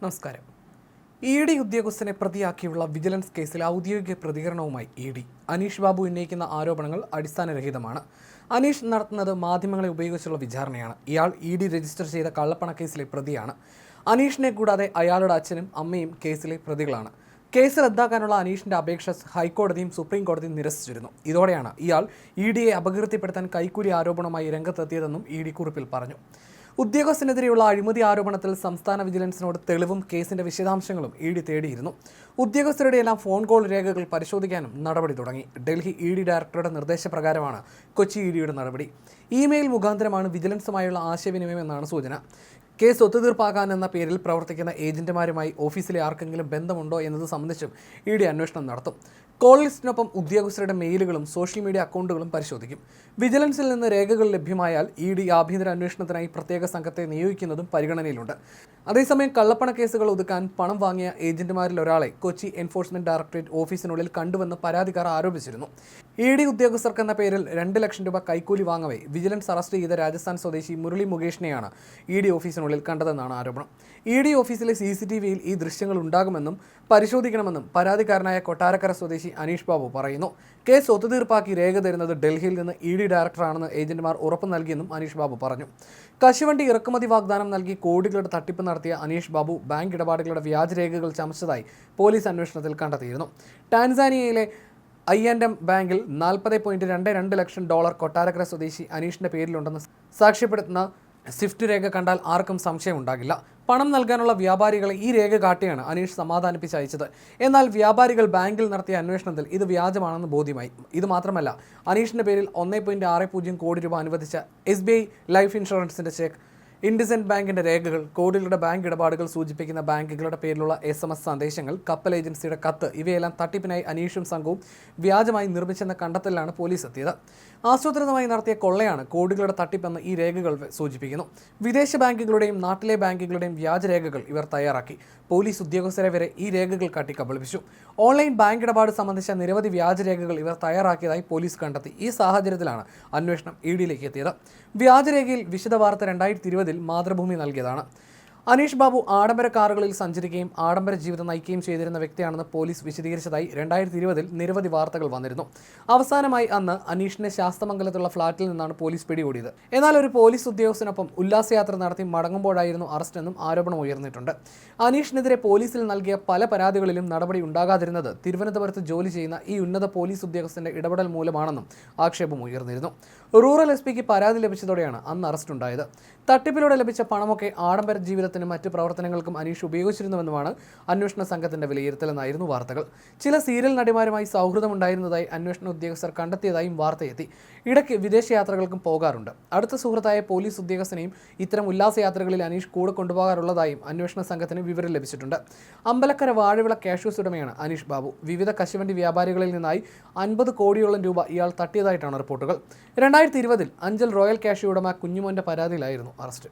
നമസ്കാരം. E D ഉദ്യോഗസ്ഥനെ പ്രതിയാക്കിയുള്ള vigilance കേസിൽ ഔദ്യോഗിക പ്രതികരണവുമായി ഇ ഡി. അനീഷ് ബാബു ഉന്നയിക്കുന്ന ആരോപണങ്ങൾ അടിസ്ഥാനരഹിതമാണ്. അനീഷ് നടത്തുന്നത് മാധ്യമങ്ങളെ ഉപയോഗിച്ചുള്ള വിചാരണയാണ്. ഇയാൾ ഇ ഡി രജിസ്റ്റർ ചെയ്ത കള്ളപ്പണ കേസിലെ പ്രതിയാണ്. അനീഷിനെ കൂടാതെ അയാളുടെ അച്ഛനും അമ്മയും കേസിലെ പ്രതികളാണ്. കേസ് റദ്ദാക്കാനുള്ള അനീഷിന്റെ അപേക്ഷ ഹൈക്കോടതിയും സുപ്രീം കോടതിയും നിരസിച്ചിരുന്നു. ഇതോടെയാണ് ഇയാൾ ഇ ഡിയെ അപകീർത്തിപ്പെടുത്താൻ കൈക്കൂലി ആരോപണമായി രംഗത്തെത്തിയതെന്നും ഇ ഡി കുറിപ്പിൽ പറഞ്ഞു. ഉദ്യോഗസ്ഥനെതിരെയുള്ള അഴിമതി ആരോപണത്തിൽ സംസ്ഥാന വിജിലൻസിനോട് തെളിവും കേസിന്റെ വിശദാംശങ്ങളും ഇ ഡി തേടിയിരുന്നു. ഉദ്യോഗസ്ഥരുടെ എല്ലാം ഫോൺ കോൾ രേഖകൾ പരിശോധിക്കാനും നടപടി തുടങ്ങി. ഡൽഹി ഇ ഡി ഡയറക്ടറുടെ നിർദ്ദേശപ്രകാരമാണ് കൊച്ചി ഇ ഡിയുടെ നടപടി. ഇമെയിൽ മുഖാന്തരമാണ് വിജിലൻസുമായുള്ള ആശയവിനിമയം എന്നാണ് സൂചന. കേസ് ഒത്തുതീർപ്പാക്കാൻ എന്ന പേരിൽ പ്രവർത്തിക്കുന്ന ഏജന്റുമാരുമായി ഓഫീസിലെ ആർക്കെങ്കിലും ബന്ധമുണ്ടോ എന്നത് സംബന്ധിച്ചും ഇ ഡി അന്വേഷണം നടത്തും. കോൾ ലിസ്റ്റിനൊപ്പം ഉദ്യോഗസ്ഥരുടെ മെയിലുകളും സോഷ്യൽ മീഡിയ അക്കൗണ്ടുകളും പരിശോധിക്കും. വിജിലൻസിൽ നിന്ന് രേഖകൾ ലഭ്യമായാൽ ഇ ഡി ആഭ്യന്തര അന്വേഷണത്തിനായി പ്രത്യേക സംഘത്തെ നിയോഗിക്കുന്നതും പരിഗണനയിലുണ്ട്. അതേസമയം കള്ളപ്പണ കേസുകൾ ഒതുക്കാൻ പണം വാങ്ങിയ ഏജന്റുമാരിൽ ഒരാളെ കൊച്ചി എൻഫോഴ്സ്മെന്റ് ഡയറക്ടറേറ്റ് ഓഫീസിനുള്ളിൽ കണ്ടുവെന്ന് പരാതിക്കാർ ആരോപിച്ചിരുന്നു. ഇ ഡി ഉദ്യോഗസ്ഥർക്കെന്ന പേരിൽ രണ്ട് ലക്ഷം രൂപ കൈക്കൂലി വാങ്ങവേ വിജിലൻസ് അറസ്റ്റ് ചെയ്ത രാജസ്ഥാൻ സ്വദേശി മുരളി മുകേഷിനെയാണ് ഇ ഡി ഓഫീസിനുള്ളിൽ കണ്ടതെന്നാണ് ആരോപണം. ഇ ഡി ഓഫീസിലെ സി സി ടി വിയിൽ ഈ ദൃശ്യങ്ങൾ ഉണ്ടാകുമെന്നും പരിശോധിക്കണമെന്നും പരാതിക്കാരനായ കൊട്ടാരക്കര സ്വദേശി അനീഷ് ബാബു പറയുന്നു. കേസ് ഒത്തുതീർപ്പാക്കി രേഖ തരുന്നത് ഡൽഹിയിൽ നിന്ന് ഇ ഡി ഡയറക്ടറാണെന്ന് ഏജന്റുമാർ ഉറപ്പ് നൽകിയെന്നും അനീഷ് ബാബു പറഞ്ഞു. കശുവണ്ടി ഇറക്കുമതി വാഗ്ദാനം നൽകി കോടികളുടെ തട്ടിപ്പ് നടത്തിയ അനീഷ് ബാബു ബാങ്ക് ഇടപാടുകളുടെ വ്യാജരേഖകൾ ചമച്ചതായി പോലീസ് അന്വേഷണത്തിൽ കണ്ടെത്തിയിരുന്നു. ടാൻസാനിയയിലെ ഐ ആൻഡ് എം ബാങ്കിൽ നാൽപ്പത് പോയിന്റ് രണ്ട് രണ്ട് ലക്ഷം ഡോളർ കൊട്ടാരക്കര സ്വദേശി അനീഷിന്റെ പേരിലുണ്ടെന്ന് സാക്ഷ്യപ്പെടുത്തുന്ന സ്വിഫ്റ്റ് രേഖ കണ്ടാൽ ആർക്കും സംശയമുണ്ടാകില്ല. പണം നൽകാനുള്ള വ്യാപാരികളെ ഈ രേഖ കാട്ടിയാണ് അനീഷ് സമാധാനിപ്പിച്ച് അയച്ചത്. എന്നാൽ വ്യാപാരികൾ ബാങ്കിൽ നടത്തിയ അന്വേഷണത്തിൽ ഇത് വ്യാജമാണെന്ന് ബോധ്യമായി. ഇത് മാത്രമല്ല അനീഷിന്റെ പേരിൽ ഒന്നേ കോടി രൂപ അനുവദിച്ച എസ് ലൈഫ് ഇൻഷുറൻസിന്റെ ചെക്ക് ഇൻഡിസെന്റ് ബാങ്കിന്റെ രേഖകൾ കോടികളുടെ ബാങ്ക് ഇടപാടുകൾ സൂചിപ്പിക്കുന്ന ബാങ്കുകളുടെ പേരിലുള്ള എസ് എം എസ് സന്ദേശങ്ങൾ കപ്പൽ ഏജൻസിയുടെ കത്ത് ഇവയെല്ലാം തട്ടിപ്പിനായി അനീഷും സംഘവും വ്യാജമായി നിർമ്മിച്ചെന്ന കണ്ടെത്തലിലാണ് പോലീസ് എത്തിയത്. ആസൂത്രിതമായി നടത്തിയ കൊള്ളയാണ് കോടികളുടെ തട്ടിപ്പെന്ന് ഈ രേഖകൾ സൂചിപ്പിക്കുന്നു. വിദേശ ബാങ്കുകളുടെയും നാട്ടിലെ ബാങ്കുകളുടെയും വ്യാജരേഖകൾ ഇവർ തയ്യാറാക്കി. പോലീസ് ഉദ്യോഗസ്ഥരെ വരെ ഈ രേഖകൾ കാട്ടി കബളിപ്പിച്ചു. ഓൺലൈൻ ബാങ്ക് ഇടപാട് സംബന്ധിച്ച നിരവധി വ്യാജരേഖകൾ ഇവർ തയ്യാറാക്കിയതായി പോലീസ് കണ്ടെത്തി. ഈ സാഹചര്യത്തിലാണ് അന്വേഷണം ഇ ഡിയിലേക്ക് എത്തിയത്. വ്യാജരേഖയിൽ വിശദ വാർത്ത രണ്ടായിരത്തി ഇരുപതിൽ മാതൃഭൂമി നൽകിയതാണ് അനീഷ് ബാബു ആഡംബര കാറുകളിൽ സഞ്ചരിക്കുകയും ആഡംബര ജീവിതം നയിക്കുകയും ചെയ്തിരുന്ന വ്യക്തിയാണെന്ന് പോലീസ് വിശദീകരിച്ചതായി രണ്ടായിരത്തി ഇരുപതിൽ നിരവധി വാർത്തകൾ വന്നിരുന്നു. അവസാനമായി അന്ന് അനീഷിനെ ശാസ്തമംഗലത്തുള്ള ഫ്ളാറ്റിൽ നിന്നാണ് പോലീസ് പിടികൂടിയത്. എന്നാൽ ഒരു പോലീസ് ഉദ്യോഗസ്ഥനൊപ്പം ഉല്ലാസയാത്ര നടത്തി മടങ്ങുമ്പോഴായിരുന്നു അറസ്റ്റ് എന്നും ആരോപണം ഉയർന്നിട്ടുണ്ട്. അനീഷിനെതിരെ പോലീസിൽ നൽകിയ പല പരാതികളിലും നടപടി ഉണ്ടാകാതിരുന്നത് തിരുവനന്തപുരത്ത് ജോലി ചെയ്യുന്ന ഈ ഉന്നത പോലീസ് ഉദ്യോഗസ്ഥന്റെ ഇടപെടൽ മൂലമാണെന്നും ആക്ഷേപം ഉയർന്നിരുന്നു. റൂറൽ എസ് പരാതി ലഭിച്ചതോടെയാണ് അന്ന് അറസ്റ്റ് ഉണ്ടായത്. തട്ടിപ്പിലൂടെ ലഭിച്ച പണമൊക്കെ ആഡംബര ജീവിതത്തിനും മറ്റ് പ്രവർത്തനങ്ങൾക്കും അനീഷ് ഉപയോഗിച്ചിരുന്നുവെന്നുമാണ് അന്വേഷണ സംഘത്തിന്റെ വിലയിരുത്തലെന്നായിരുന്നു വാർത്തകൾ. ചില സീരിയൽ നടിമാരുമായി സൗഹൃദമുണ്ടായിരുന്നതായി അന്വേഷണ ഉദ്യോഗസ്ഥർ കണ്ടെത്തിയതായും വാർത്തയെത്തി. ഇടയ്ക്ക് വിദേശയാത്രകൾക്കും പോകാറുണ്ട്. അടുത്ത സുഹൃത്തായ പോലീസ് ഉദ്യോഗസ്ഥനെയും ഇത്തരം ഉല്ലാസയാത്രകളിൽ അനീഷ് കൂടെ കൊണ്ടുപോകാറുള്ളതായും അന്വേഷണ സംഘത്തിന് വിവരം ലഭിച്ചിട്ടുണ്ട്. അമ്പലക്കര വാഴവിള കാഷ്യൂസ് ഉടമയാണ് അനീഷ് ബാബു. വിവിധ കശുവണ്ടി വ്യാപാരികളിൽ നിന്നായി അൻപത് കോടിയോളം രൂപ ഇയാൾ തട്ടിയതായിട്ടാണ് റിപ്പോർട്ടുകൾ. രണ്ടായിരത്തി ഇരുപതിൽ അഞ്ചൽ റോയൽ കാഷ്യൂ ഉടമ കുഞ്ഞുമോന്റെ പരാതിയിലായിരുന്നു അറസ്റ്റ്.